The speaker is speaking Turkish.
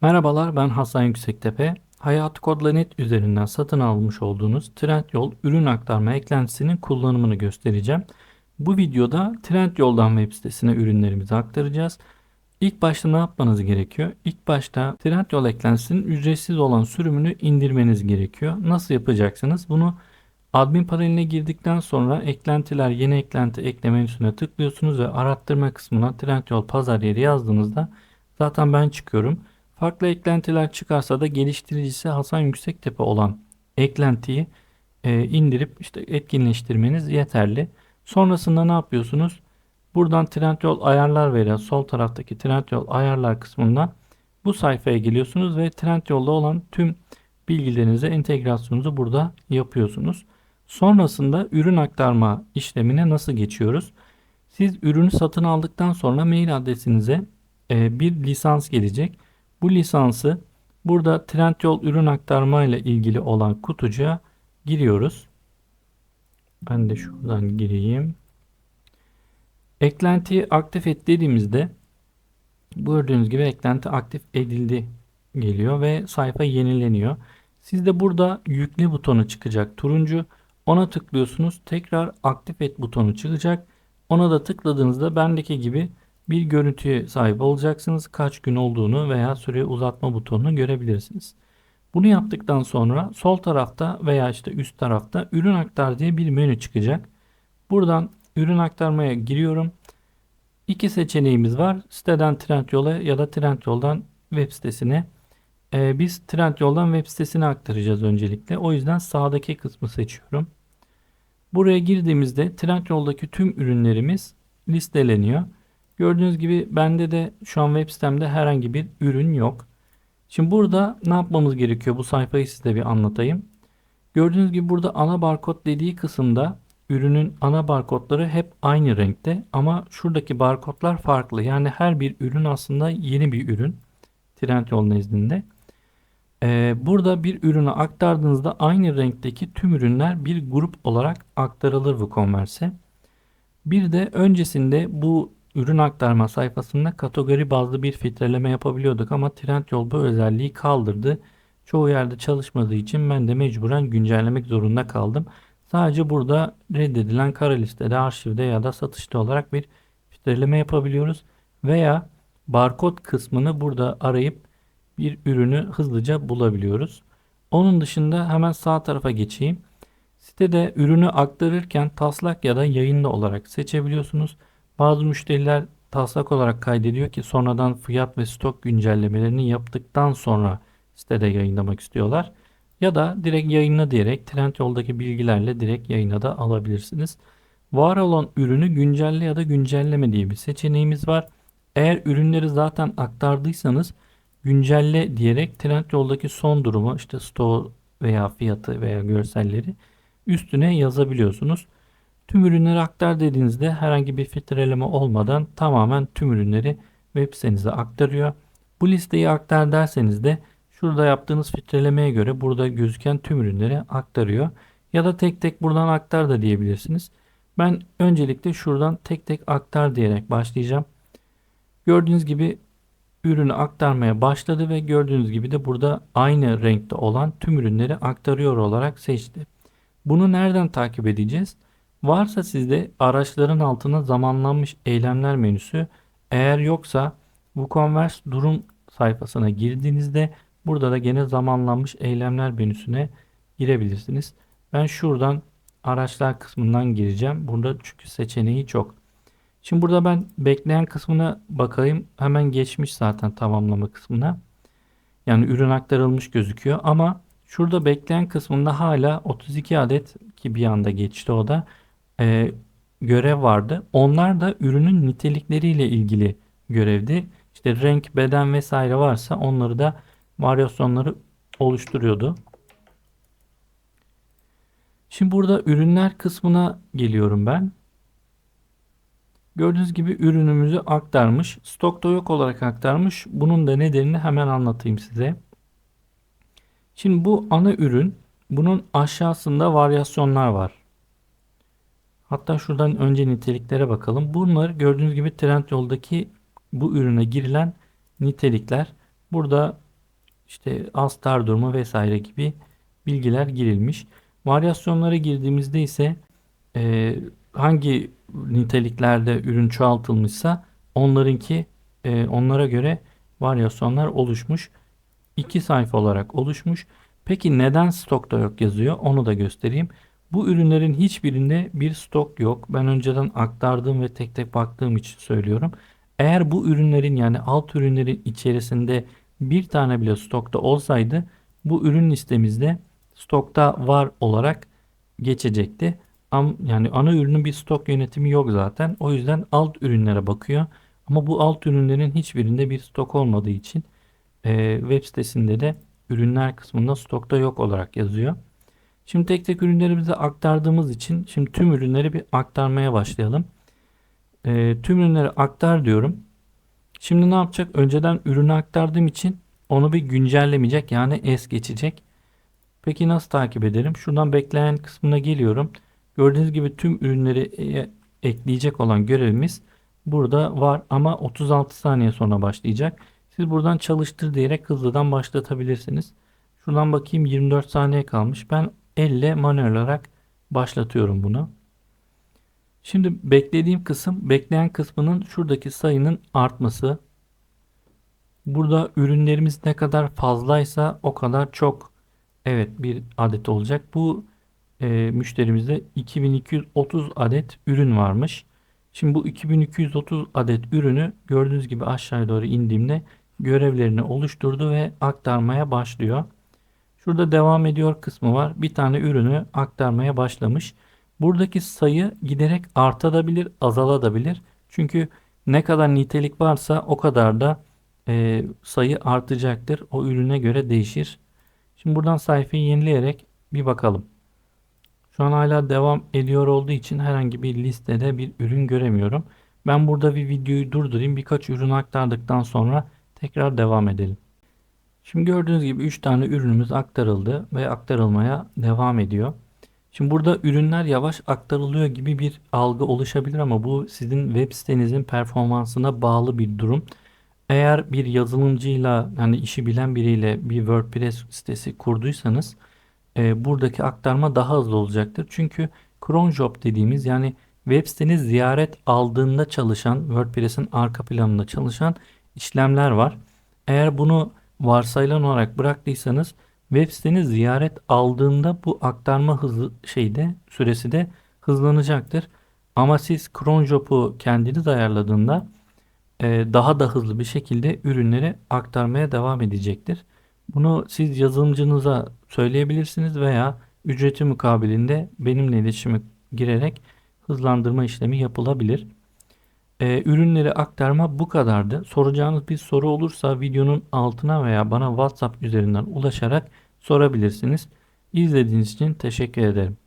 Merhabalar ben Hasan Yüksektepe. Hayat Kodla.net üzerinden satın almış olduğunuz Trendyol ürün aktarma eklentisinin kullanımını göstereceğim. Bu videoda Trendyol'dan web sitesine ürünlerimizi aktaracağız. İlk başta ne yapmanız gerekiyor? İlk başta Trendyol eklentisinin ücretsiz olan sürümünü indirmeniz gerekiyor. Nasıl yapacaksınız? Bunu admin paneline girdikten sonra eklentiler yeni eklenti ekleme menüsüne tıklıyorsunuz ve arattırma kısmına Trendyol pazar yeri yazdığınızda zaten ben çıkıyorum. Farklı eklentiler çıkarsa da geliştiricisi Hasan Yüksektepe olan eklentiyi e, indirip işte etkinleştirmeniz yeterli. Sonrasında ne yapıyorsunuz? Buradan Trendyol ayarlar veya sol taraftaki Trendyol ayarlar kısmından bu sayfaya geliyorsunuz ve Trendyol'da olan tüm bilgilerinize entegrasyonunuzu burada yapıyorsunuz. Sonrasında ürün aktarma işlemine nasıl geçiyoruz? Siz ürünü satın aldıktan sonra mail adresinize e, bir lisans gelecek. Bu lisansı burada Trendyol ürün aktarma ile ilgili olan kutucuğa giriyoruz. Ben de şuradan gireyim. Eklentiyi aktif et dediğimizde gördüğünüz gibi eklenti aktif edildi geliyor ve sayfa yenileniyor. Sizde burada yükle butonu çıkacak turuncu. Ona tıklıyorsunuz. Tekrar aktif et butonu çıkacak. Ona da tıkladığınızda bendeki gibi bir görüntüye sahip olacaksınız. Kaç gün olduğunu veya süreyi uzatma butonunu görebilirsiniz. Bunu yaptıktan sonra sol tarafta veya işte üst tarafta ürün aktar diye bir menü çıkacak. Buradan ürün aktarmaya giriyorum. İki seçeneğimiz var. Siteden Trendyol'a ya da Trendyol'dan web sitesine. Ee, biz Trendyol'dan web sitesine aktaracağız öncelikle. O yüzden sağdaki kısmı seçiyorum. Buraya girdiğimizde Trendyol'daki tüm ürünlerimiz listeleniyor. Gördüğünüz gibi bende de şu an web sitemde herhangi bir ürün yok. Şimdi burada ne yapmamız gerekiyor? Bu sayfayı size bir anlatayım. Gördüğünüz gibi burada ana barkod dediği kısımda ürünün ana barkodları hep aynı renkte ama şuradaki barkodlar farklı. Yani her bir ürün aslında yeni bir ürün Trendyol nezdinde. Ee, burada bir ürünü aktardığınızda aynı renkteki tüm ürünler bir grup olarak aktarılır WooCommerce'e. Bir de öncesinde bu ürün aktarma sayfasında kategori bazlı bir filtreleme yapabiliyorduk ama Trendyol bu özelliği kaldırdı. Çoğu yerde çalışmadığı için ben de mecburen güncellemek zorunda kaldım. Sadece burada reddedilen kara listede, arşivde ya da satışta olarak bir filtreleme yapabiliyoruz. Veya barkod kısmını burada arayıp bir ürünü hızlıca bulabiliyoruz. Onun dışında hemen sağ tarafa geçeyim. Sitede ürünü aktarırken taslak ya da yayında olarak seçebiliyorsunuz. Bazı müşteriler taslak olarak kaydediyor ki sonradan fiyat ve stok güncellemelerini yaptıktan sonra sitede yayınlamak istiyorlar. Ya da direkt yayınla diyerek Trendyol'daki bilgilerle direkt yayına da alabilirsiniz. Var olan ürünü güncelle ya da güncelleme diye bir seçeneğimiz var. Eğer ürünleri zaten aktardıysanız güncelle diyerek Trendyol'daki son durumu işte stok veya fiyatı veya görselleri üstüne yazabiliyorsunuz. Tüm ürünleri aktar dediğinizde herhangi bir filtreleme olmadan tamamen tüm ürünleri web sitenize aktarıyor. Bu listeyi aktar derseniz de şurada yaptığınız filtrelemeye göre burada gözüken tüm ürünleri aktarıyor. Ya da tek tek buradan aktar da diyebilirsiniz. Ben öncelikle şuradan tek tek aktar diyerek başlayacağım. Gördüğünüz gibi ürünü aktarmaya başladı ve gördüğünüz gibi de burada aynı renkte olan tüm ürünleri aktarıyor olarak seçti. Bunu nereden takip edeceğiz? Varsa sizde araçların altına zamanlanmış eylemler menüsü eğer yoksa WooCommerce durum sayfasına girdiğinizde burada da gene zamanlanmış eylemler menüsüne girebilirsiniz. Ben şuradan araçlar kısmından gireceğim. Burada çünkü seçeneği çok. Şimdi burada ben bekleyen kısmına bakayım. Hemen geçmiş zaten tamamlama kısmına. Yani ürün aktarılmış gözüküyor ama şurada bekleyen kısmında hala 32 adet ki bir anda geçti o da e, görev vardı. Onlar da ürünün nitelikleriyle ilgili görevdi. İşte renk, beden vesaire varsa onları da varyasyonları oluşturuyordu. Şimdi burada ürünler kısmına geliyorum ben. Gördüğünüz gibi ürünümüzü aktarmış. Stokta yok olarak aktarmış. Bunun da nedenini hemen anlatayım size. Şimdi bu ana ürün. Bunun aşağısında varyasyonlar var. Hatta şuradan önce niteliklere bakalım. Bunlar gördüğünüz gibi Trendyol'daki bu ürüne girilen nitelikler. Burada işte astar durumu vesaire gibi bilgiler girilmiş. Varyasyonlara girdiğimizde ise e, hangi niteliklerde ürün çoğaltılmışsa onlarınki e, onlara göre varyasyonlar oluşmuş. İki sayfa olarak oluşmuş. Peki neden stokta yok yazıyor? Onu da göstereyim. Bu ürünlerin hiçbirinde bir stok yok. Ben önceden aktardığım ve tek tek baktığım için söylüyorum. Eğer bu ürünlerin yani alt ürünlerin içerisinde bir tane bile stokta olsaydı bu ürün listemizde stokta var olarak geçecekti. Am, yani ana ürünün bir stok yönetimi yok zaten. O yüzden alt ürünlere bakıyor. Ama bu alt ürünlerin hiçbirinde bir stok olmadığı için e, web sitesinde de ürünler kısmında stokta yok olarak yazıyor. Şimdi tek tek ürünlerimizi aktardığımız için şimdi tüm ürünleri bir aktarmaya başlayalım. E, tüm ürünleri aktar diyorum. Şimdi ne yapacak? Önceden ürünü aktardığım için onu bir güncellemeyecek yani es geçecek. Peki nasıl takip ederim? Şuradan bekleyen kısmına geliyorum. Gördüğünüz gibi tüm ürünleri e, ekleyecek olan görevimiz burada var ama 36 saniye sonra başlayacak. Siz buradan çalıştır diyerek hızlıdan başlatabilirsiniz. Şuradan bakayım 24 saniye kalmış. Ben elle manuel olarak başlatıyorum bunu. Şimdi beklediğim kısım bekleyen kısmının şuradaki sayının artması. Burada ürünlerimiz ne kadar fazlaysa o kadar çok evet bir adet olacak. Bu e, müşterimizde 2230 adet ürün varmış. Şimdi bu 2230 adet ürünü gördüğünüz gibi aşağıya doğru indiğimde görevlerini oluşturdu ve aktarmaya başlıyor. Şurada devam ediyor kısmı var. Bir tane ürünü aktarmaya başlamış. Buradaki sayı giderek artabilir, azalabilir. Çünkü ne kadar nitelik varsa o kadar da e, sayı artacaktır. O ürüne göre değişir. Şimdi buradan sayfayı yenileyerek bir bakalım. Şu an hala devam ediyor olduğu için herhangi bir listede bir ürün göremiyorum. Ben burada bir videoyu durdurayım. Birkaç ürün aktardıktan sonra tekrar devam edelim. Şimdi gördüğünüz gibi 3 tane ürünümüz aktarıldı ve aktarılmaya devam ediyor. Şimdi burada ürünler yavaş aktarılıyor gibi bir algı oluşabilir ama bu sizin web sitenizin performansına bağlı bir durum. Eğer bir yazılımcıyla yani işi bilen biriyle bir WordPress sitesi kurduysanız e, buradaki aktarma daha hızlı olacaktır. Çünkü cron job dediğimiz yani web siteniz ziyaret aldığında çalışan WordPress'in arka planında çalışan işlemler var. Eğer bunu varsayılan olarak bıraktıysanız web siteniz ziyaret aldığında bu aktarma hızı şeyde süresi de hızlanacaktır. Ama siz cron job'u kendiniz ayarladığında e, daha da hızlı bir şekilde ürünleri aktarmaya devam edecektir. Bunu siz yazılımcınıza söyleyebilirsiniz veya ücreti mukabilinde benimle iletişime girerek hızlandırma işlemi yapılabilir. Ee, ürünleri aktarma bu kadardı. Soracağınız bir soru olursa videonun altına veya bana WhatsApp üzerinden ulaşarak sorabilirsiniz. İzlediğiniz için teşekkür ederim.